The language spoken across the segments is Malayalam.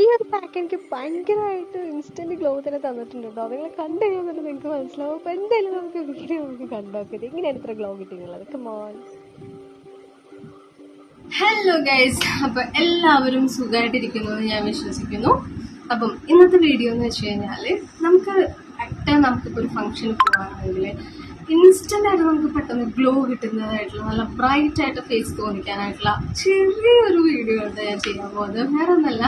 ഈ ഒരു പാക്ക് എനിക്ക് ഭയങ്കരമായിട്ട് ഇൻസ്റ്റന്റ് ഗ്ലോ തന്നെ തന്നിട്ടുണ്ട് കേട്ടോ നിങ്ങൾ കണ്ടു കഴിയുമ്പോൾ നിങ്ങൾക്ക് മനസ്സിലാവും. അപ്പോൾ എന്തായാലും നമുക്ക് വീഡിയോ നമുക്ക് കണ്ടോക്കരുത് എങ്ങനെയാണ് ഇത്ര ഗ്ലോ കിട്ടിയിട്ടുള്ളത്? കമോൺ ഹലോ ഗൈസ് അപ്പൊ എല്ലാവരും സുഖമായിട്ടിരിക്കുന്നു എന്ന് ഞാൻ വിശ്വസിക്കുന്നു. അപ്പം ഇന്നത്തെ വീഡിയോ എന്ന് വെച്ച് കഴിഞ്ഞാൽ നമുക്ക് പെട്ടെന്ന് നമുക്കിപ്പോൾ ഒരു ഫംഗ്ഷന് പോകാനാണെങ്കിൽ ഇൻസ്റ്റന്റ് ആയിട്ട് നമുക്ക് പെട്ടെന്ന് ഗ്ലോ കിട്ടുന്നതായിട്ടുള്ള നല്ല ബ്രൈറ്റ് ആയിട്ട് ഫേസ് തോന്നിക്കാനായിട്ടുള്ള ചെറിയൊരു വീഡിയോ ആണ് ഞാൻ ചെയ്യാൻ പോകുന്നത്. വേറെ ഒന്നല്ല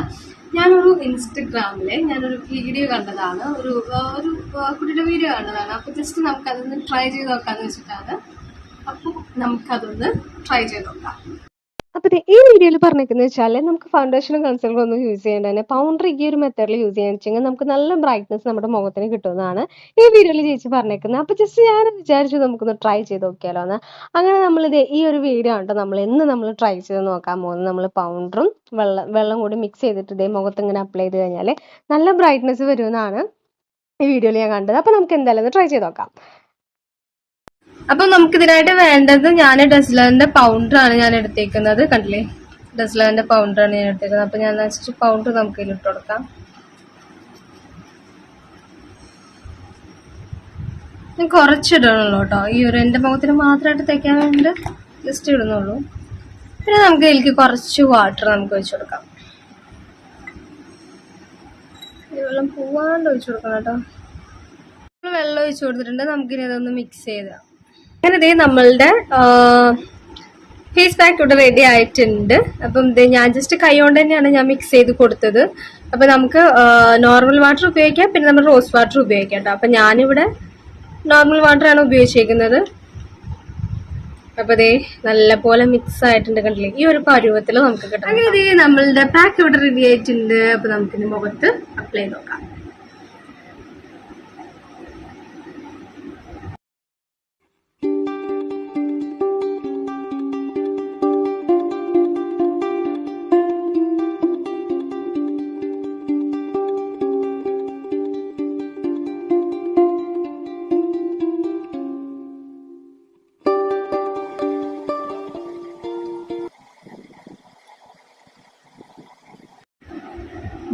ഞാനൊരു ഇൻസ്റ്റഗ്രാമിൽ ഞാനൊരു വീഡിയോ കണ്ടതാണ്. ഒരു ഒരു കുട്ടിയുടെ വീഡിയോ കണ്ടതാണ്. അപ്പൊ ജസ്റ്റ് നമുക്കതൊന്ന് ട്രൈ ചെയ്ത് നോക്കാന്ന് വെച്ചിട്ടാണ്. അപ്പൊ നമുക്കതൊന്ന് ട്രൈ ചെയ്ത് നോക്കാം. ദേ ഈ വീഡിയോയിൽ പറഞ്ഞിരിക്കുന്ന വെച്ചാൽ നമുക്ക് ഫൗണ്ടേഷനും കൺസീലറും ഒന്നും യൂസ് ചെയ്യേണ്ട തന്നെ. പൗണ്ടർ ഈ ഒരു മെത്തേഡിൽ യൂസ് ചെയ്യാന്ന് വെച്ചാൽ നമുക്ക് നല്ല ബ്രൈറ്റ്നസ് നമ്മുടെ മുഖത്തിന് കിട്ടുന്നതാണ്. ഈ വീഡിയോയിൽ ചേച്ചി പറഞ്ഞേക്കുന്നത് അപ്പൊ ജസ്റ്റ് ഞാൻ വിചാരിച്ചു നമുക്കൊന്ന് ട്രൈ ചെയ്ത് നോക്കിയാലോ എന്ന് അങ്ങനെ നമ്മളിത് ഈ ഒരു വീഡിയോ ആണ് നമ്മൾ എന്ന് നമ്മൾ ട്രൈ ചെയ്ത് നോക്കാൻ പോകുന്നത്. നമ്മൾ പൗണ്ടറും വെള്ളം വെള്ളം കൂടി മിക്സ് ചെയ്തിട്ട് ഇതേ മുഖത്ത് ഇങ്ങനെ അപ്ലൈ ചെയ്ത് കഴിഞ്ഞാൽ നല്ല ബ്രൈറ്റ്നസ് വരുമെന്നാണ് ഈ വീഡിയോയിൽ ഞാൻ കണ്ടത്. അപ്പൊ നമുക്ക് എന്തായാലും ഒന്ന് ട്രൈ ചെയ്ത് നോക്കാം. അപ്പൊ നമുക്ക് ഇതിനായിട്ട് വേണ്ടത് ഞാൻ ഡസ്ലറിന്റെ പൗഡർ ആണ് ഞാൻ എടുത്തേക്കുന്നത്. കണ്ടില്ലേ? ഡസ്ലറിന്റെ പൗഡർ ആണ് ഞാൻ എടുത്തേക്കുന്നത്. അപ്പൊ ഞാൻ വെച്ചിട്ട് പൗണ്ടർ നമുക്ക് ഇതിൽ ഇട്ട് കൊടുക്കാം. ഞാൻ കുറച്ചിടണുള്ളൂ കേട്ടോ. ഈ ഒരു എന്റെ മുഖത്തിന് മാത്രമായിട്ട് തയ്ക്കാൻ വേണ്ടി ജസ്റ്റ് ഇടുന്നുള്ളൂ. പിന്നെ നമുക്ക് ഇതിലേക്ക് കുറച്ച് വാട്ടർ നമുക്ക് ഒഴിച്ചു കൊടുക്കാം. വെള്ളം പോവാണ്ട് ഒഴിച്ചു കൊടുക്കണം കേട്ടോ. വെള്ളം ഒഴിച്ചു കൊടുത്തിട്ടുണ്ട്. നമുക്കിനി അതൊന്ന് മിക്സ് ചെയ്താം അങ്ങനെ ഇതേ നമ്മളുടെ ഫേസ് പാക്ക് ഇവിടെ റെഡി ആയിട്ടുണ്ട്. അപ്പം ഇത് ഞാൻ ജസ്റ്റ് കൈ കൊണ്ട് തന്നെയാണ് ഞാൻ മിക്സ് ചെയ്ത് കൊടുത്തത്. അപ്പം നമുക്ക് നോർമൽ വാട്ടർ ഉപയോഗിക്കാം പിന്നെ നമ്മൾ റോസ് വാട്ടർ ഉപയോഗിക്കാം കേട്ടോ അപ്പം ഞാനിവിടെ നോർമൽ വാട്ടർ ആണ് ഉപയോഗിച്ചേക്കുന്നത്. അപ്പൊ ദേ നല്ല പോലെ മിക്സ് ആയിട്ടുണ്ട് കണ്ടില്ലേ? ഈ ഒരു പരുവത്തിൽ നമുക്ക് കിട്ടും അങ്ങനെ ഇതേ നമ്മളുടെ പാക്ക് ഇവിടെ റെഡി ആയിട്ടുണ്ട്. അപ്പൊ നമുക്കിന് മുഖത്ത് അപ്ലൈ നോക്കാം.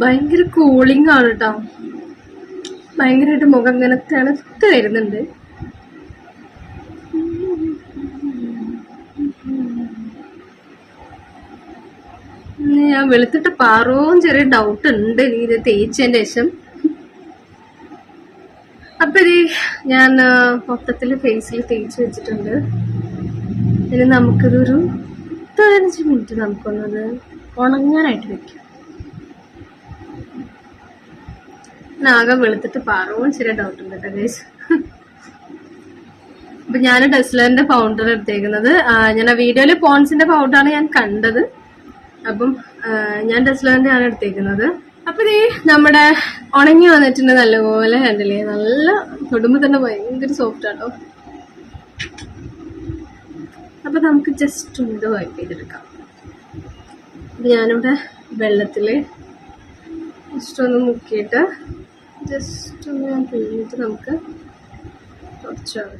ഭയങ്കര കൂളിംഗ് ആണ് കേട്ടോ ഭയങ്കരമായിട്ട് മുഖം ഇങ്ങനെ തണുത്ത് വരുന്നുണ്ട്. ഞാൻ വെളുത്തിട്ട് പാറവും ചെറിയ ഡൗട്ട് ഉണ്ട്. ഇത് തേച്ചതിന്റെ ശേഷം. അപ്പൊ ഇത് ഞാൻ മൊത്തത്തിൽ ഫേസിൽ തേച്ച് വെച്ചിട്ടുണ്ട്. ഇനി നമുക്കിതൊരു പതിനഞ്ച് മിനിറ്റ് നമുക്കൊന്നത് ഉണങ്ങാനായിട്ട് വെക്കാം. ആകെ വെളുത്തിട്ട് പാറവും ചെറിയ ഡൗട്ട് ഉണ്ട് കേട്ടോ ഗൈസ് അപ്പൊ ഞാൻ ടെസ്ലറിന്റെ പൗഡർ എടുത്തേക്കുന്നത്. ഞാൻ ആ വീഡിയോയിൽ പോൺസിന്റെ പൗഡറാണ് ഞാൻ കണ്ടത്. അപ്പം ഞാൻ ടെസ്ലറിന്റെ ആണ് എടുത്തേക്കുന്നത്. അപ്പൊ ഈ നമ്മുടെ ഉണങ്ങി വന്നിട്ടുണ്ട് നല്ലപോലെ കണ്ടില്ലേ നല്ല തൊടുമ്പോ തന്നെ ഭയങ്കര സോഫ്റ്റ് ആട്ടോ. അപ്പൊ നമുക്ക് ജസ്റ്റ് ഒന്ന് വൈപ്പ് ചെയ്തെടുക്കാം. ഞാനിവിടെ വെള്ളത്തിൽ ജസ്റ്റ് ഒന്ന് മുക്കിയിട്ട് ജസ്റ്റ് ഒന്ന് ഞാൻ പിഴിഞ്ഞിട്ട് നമുക്ക് തുടച്ചാൽ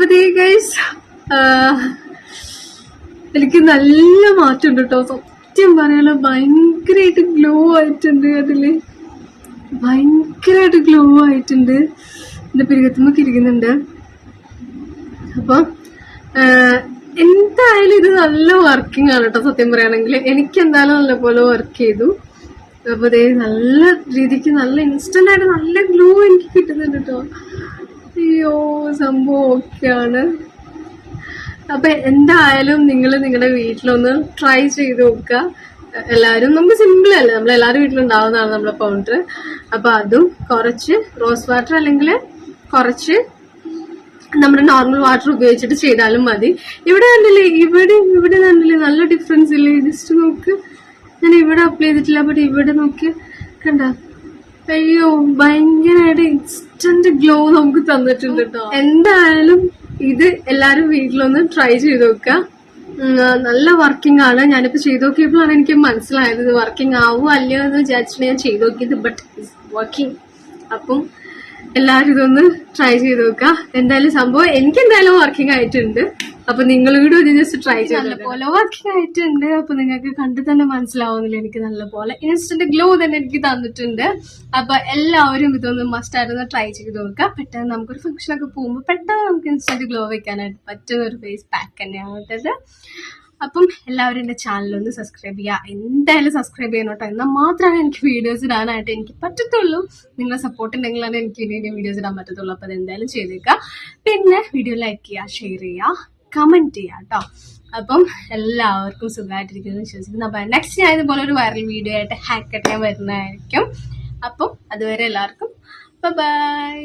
മതി അപ്പൊ ഗൈസ് എനിക്ക് നല്ല മാറ്റമുണ്ട് കേട്ടോ സത്യം പറയാനുള്ള ഭയങ്കരമായിട്ട് ഗ്ലോ ആയിട്ടുണ്ട് അതിൽ. ഭയങ്കരമായിട്ട് ഗ്ലോ ആയിട്ടുണ്ട്. എന്റെ പിരികത്തുമ്പൊക്കെ ഇരിക്കുന്നുണ്ട് അപ്പൊ എന്തായാലും ഇത് നല്ല വർക്കിംഗ് ആണ് കേട്ടോ സത്യം പറയുകയാണെങ്കിൽ എനിക്ക് എന്തായാലും നല്ലപോലെ വർക്ക് ചെയ്തു. അപ്പോൾ ദേ നല്ല രീതിക്ക് നല്ല ഇൻസ്റ്റന്റ് ആയിട്ട് നല്ല ഗ്ലോ എനിക്ക് കിട്ടുന്നുണ്ട് കേട്ടോ അയ്യോ സംഭവം ഓക്കെയാണ് അപ്പൊ എന്തായാലും നിങ്ങൾ നിങ്ങളുടെ വീട്ടിലൊന്ന് ട്രൈ ചെയ്ത് നോക്കുക. എല്ലാവരും നമുക്ക് സിമ്പിൾ അല്ലേ? നമ്മൾ എല്ലാവരും വീട്ടിലുണ്ടാവുന്നതാണ് നമ്മുടെ പൗണ്ടർ അപ്പൊ അതും കുറച്ച് റോസ് വാട്ടർ അല്ലെങ്കിൽ കുറച്ച് നമ്മുടെ നോർമൽ വാട്ടർ ഉപയോഗിച്ചിട്ട് ചെയ്താലും മതി. ഇവിടെ കണ്ടില്ലേ ഇവിടെ ഇവിടെ കണ്ടില്ലേ നല്ല ഡിഫറൻസ് ഇല്ലേ? ജസ്റ്റ് നോക്ക്. ഞാൻ ഇവിടെ അപ്ലൈ ചെയ്തിട്ടില്ല ബട്ട് ഇവിടെ നോക്കി കണ്ട. അയ്യോ ഭയങ്കരമായിട്ട് ഇൻസ്റ്റന്റ് ഗ്ലോ നമുക്ക് തന്നിട്ടുണ്ട് കേട്ടോ എന്തായാലും ഇത് എല്ലാരും വീട്ടിലൊന്ന് ട്രൈ ചെയ്ത് നോക്കുക. നല്ല വർക്കിംഗ് ആണ്. ഞാനിപ്പോ ചെയ്ത് നോക്കിയപ്പോഴാണ് എനിക്ക് മനസ്സിലായത് ഇത് വർക്കിംഗ് ആവുമോ അല്ലയോ എന്ന് വിചാരിച്ചിട്ട് ഞാൻ ചെയ്ത് നോക്കിയത് ബട്ട് വർക്കിംഗ് അപ്പം എല്ലാവരും ഇതൊന്ന് ട്രൈ ചെയ്ത് നോക്കുക. എന്തായാലും സംഭവം എനിക്ക് എന്തായാലും വർക്കിംഗ് ആയിട്ടുണ്ട്. അപ്പൊ നിങ്ങൾ വീഡിയോ ജസ്റ്റ് ട്രൈ നല്ലപോലെ വർക്ക് ആയിട്ടുണ്ട്. അപ്പൊ നിങ്ങൾക്ക് കണ്ടു തന്നെ മനസ്സിലാവുന്നില്ല എനിക്ക് നല്ലപോലെ ഇൻസ്റ്റന്റ് ഗ്ലോ തന്നെ എനിക്ക് തന്നിട്ടുണ്ട്. അപ്പൊ എല്ലാവരും ഇതൊന്ന് മസ്റ്റ് ആയിരുന്നു ട്രൈ ചെയ്ത് നോക്കുക. പെട്ടെന്ന് നമുക്കൊരു ഫംഗ്ഷൻ ഒക്കെ പോകുമ്പോൾ പെട്ടെന്ന് നമുക്ക് ഇൻസ്റ്റന്റ് ഗ്ലോ വെക്കാനായിട്ട് പറ്റുന്ന ഒരു ഫേസ് പാക്ക് തന്നെയാണ് കേട്ടത്. അപ്പം എല്ലാവരും എന്റെ ചാനലൊന്ന് സബ്സ്ക്രൈബ് ചെയ്യുക. എന്തായാലും സബ്സ്ക്രൈബ് ചെയ്യണം കേട്ടോ. എന്നാൽ മാത്രമേ എനിക്ക് വീഡിയോസ് ഇടാനായിട്ട് എനിക്ക് പറ്റത്തുള്ളൂ. നിങ്ങളെ സപ്പോർട്ട് ഉണ്ടെങ്കിലാണ് എനിക്ക് ഇനി ഇനി വീഡിയോസ് ഇടാൻ പറ്റത്തുള്ളൂ. അപ്പോൾ അത് എന്തായാലും ചെയ്തേക്കുക. പിന്നെ വീഡിയോ ലൈക്ക് ചെയ്യുക ഷെയർ ചെയ്യുക. കമന്റ് ചെയ്യുക കേട്ടോ അപ്പം എല്ലാവർക്കും സുഖമായിട്ടിരിക്കുന്നു വിശ്വസിക്കുന്നു. അപ്പം നെക്സ്റ്റ് ഞാൻ ഇതുപോലെ ഒരു വൈറൽ വീഡിയോ ആയിട്ട് ഹാക്കറ്റ് ഞാൻ വരുന്നതായിരിക്കും. അപ്പം അതുവരെ എല്ലാവർക്കും ബൈ